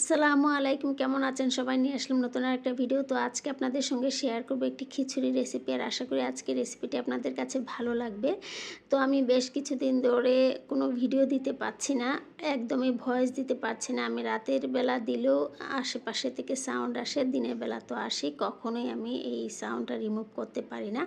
আসসালামু আলাইকুম, কেমন আছেন? সবাই নিয়ে আসলাম নতুন আর একটা ভিডিও তো আজকে আপনাদের সঙ্গে শেয়ার করব একটি খিচুড়ি রেসিপি আর আশা করি আজকে রেসিপিটি আপনাদের কাছে ভালো লাগবে। তো আমি বেশ কিছুদিন ধরে কোনো ভিডিও দিতে পারছি না, একদমই ভয়েস দিতে পারছি না। আমি রাতের বেলা দিলেও আশেপাশে থেকে সাউন্ড আসে, দিনের বেলা তো আসি, কখনোই আমি এই সাউন্ডটা রিমুভ করতে পারি না।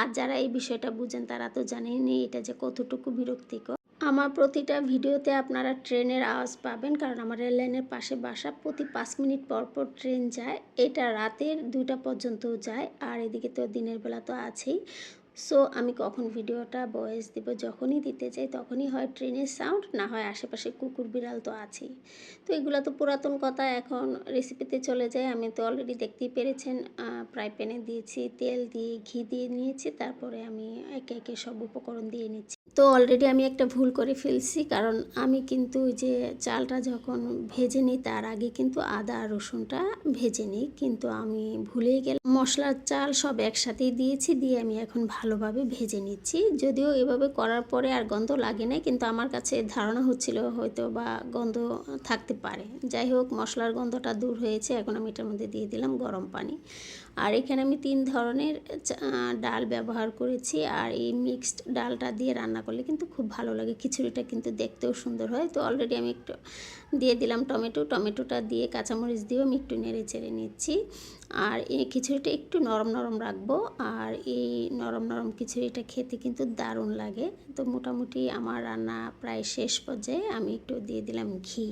আর যারা এই বিষয়টা বুঝেন, তারা তো জানেনই এটা যে কতটুকু বিরক্তিকর। আমার প্রতিটা ভিডিওতে আপনারা ট্রেনের আওয়াজ পাবেন, কারণ আমার রেল লাইনের পাশে বাসা। প্রতি পাঁচ মিনিট পর পর ট্রেন যায়। এটা রাতের দুটা পর্যন্ত যায়, আর এদিকে তো দিনের বেলা তো আছেই। সো, আমি কখন ভিডিওটা বয়েস দিব, যখনই দিতে চাই তখনই হয় ট্রেনের সাউন্ড, না হয় আশেপাশে কুকুর বিড়াল তো আছেই। তো এগুলো তো পুরাতন কথা, এখন রেসিপিতে চলে যায় আমি তো অলরেডি দেখতেই পেরেছেন ফ্রাই প্যানে দিয়েছি, তেল দিয়ে ঘি দিয়ে নিয়েছি, তারপরে আমি একে একে সব উপকরণ দিয়ে নিচ্ছি। তো অলরেডি আমি একটা ভুল করে ফেলছি, কারণ আমি কিন্তু যে চালটা যখন ভেজে নিই তার আগে কিন্তু আদা আর রসুনটা ভেজে নিই, কিন্তু আমি ভুলেই গেলাম। মশলার চাল সব একসাথেই দিয়েছি, দিয়ে আমি এখন ভালোভাবে ভেজে নিচ্ছি। যদিও এভাবে করার পরে আর গন্ধ লাগে না কিন্তু আমার কাছে ধারণা হচ্ছিল হয়তো বা গন্ধ থাকতে পারে। যাই হোক, মশলার গন্ধটা দূর হয়েছে, এখন আমি এটার মধ্যে দিয়ে দিলাম গরম পানি। আর এখানে আমি তিন ধরনের ডাল ব্যবহার করেছি, আর এই মিক্সড ডালটা দিয়ে রান্না করলে কিন্তু খুব ভালো লাগে। খিচুড়িটা কিন্তু দেখতেও সুন্দর হয়। তো অলরেডি আমি একটু দিয়ে দিলাম টমেটো। টমেটোটা দিয়ে কাঁচামরিচ দিয়েও আমি একটু নেড়ে চেড়ে নিচ্ছি। আর এই খিচুড়িটা একটু নরম নরম রাখব। আর এই নরম নরম খিচুড়িটা খেতে কিন্তু দারুণ লাগে। তো মোটামুটি আমার রান্না প্রায় শেষ পর্যায়ে আমি একটু দিয়ে দিলাম ঘি।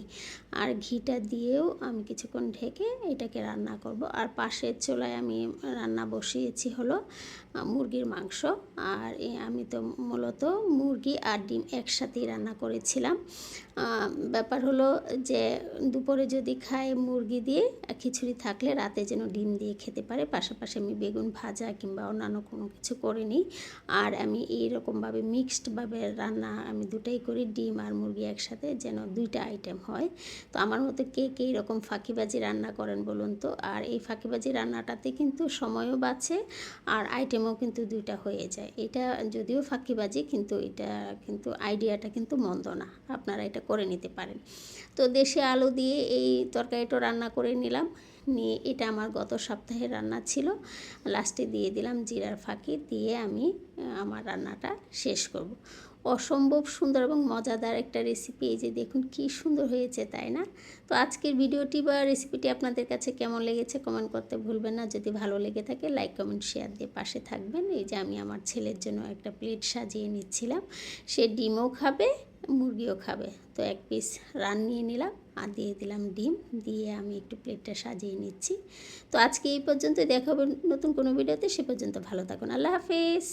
আর ঘিটা দিয়েও আমি কিছুক্ষণ ঢেকে এটাকে রান্না করব। আর পাশের চোলায় আমি রান্না বসিয়েছি হলো মুরগির মাংস। আর আমি তো মূলত মুরগি আর ডিম একসাথেই রান্না করেছিলাম। ব্যাপার হলো যে দুপুরে যদি খায় মুরগি দিয়ে খিচুড়ি থাকলে রাতে যেন ডিম দিয়ে খেতে পারে। পাশাপাশি আমি বেগুন ভাজা কিংবা অন্যান্য কোনো কিছু করে নিই। আর আমি এইরকমভাবে মিক্সডভাবে রান্না আমি দুটাই করি, ডিম আর মুরগি একসাথে যেন দুইটা আইটেম হয়। তো আমার মতো কে কে এরকম ফাঁকিবাজি রান্না করেন বলুন তো? আর এই ফাঁকিবাজি রান্নাটাতে কিন্তু সময়ও বাঁচে আর আইটেমও কিন্তু দুইটা হয়ে যায়। এটা যদিও ফাঁকিবাজি, কিন্তু এটা কিন্তু আইডিয়াটা কিন্তু মন্দ না। আপনারা এটা করে নিতে পারেন। তো দেশে আলু দিয়ে এই তরকারিটা রান্না করে নিলাম। নিয়ে এটা আমার গত সপ্তাহে রান্না ছিল। লাস্টে দিয়ে দিলাম জিরার ফাঁকি দিয়ে আমি আমার রান্নাটা শেষ করব। অসম্ভব সুন্দর এবং মজাদার একটা রেসিপি এই যে দেখুন কি সুন্দর হয়েছে, তাই না? তো আজকের ভিডিওটি বা রেসিপিটি আপনাদের কাছে কেমন লেগেছে কমেন্ট করতে ভুলবেন না। যদি ভালো লেগে থাকে লাইক কমেন্ট শেয়ার দিয়ে পাশে থাকবেন। এই যে আমি আমার ছেলের জন্য একটা প্লেট সাজিয়ে নিচ্ছিলাম। সে ডিমও খাবে মুরগিও খাবে। তো এক পিস রান নিয়ে নিলাম আর দিয়ে দিলাম ডিম। দিয়ে আমি একটু প্লেটটা সাজিয়ে নিচ্ছি। তো আজকে এই পর্যন্ত দেখাবো নতুন কোনো ভিডিওতে সে পর্যন্ত ভালো থাকুন। আল্লাহ হাফিজ।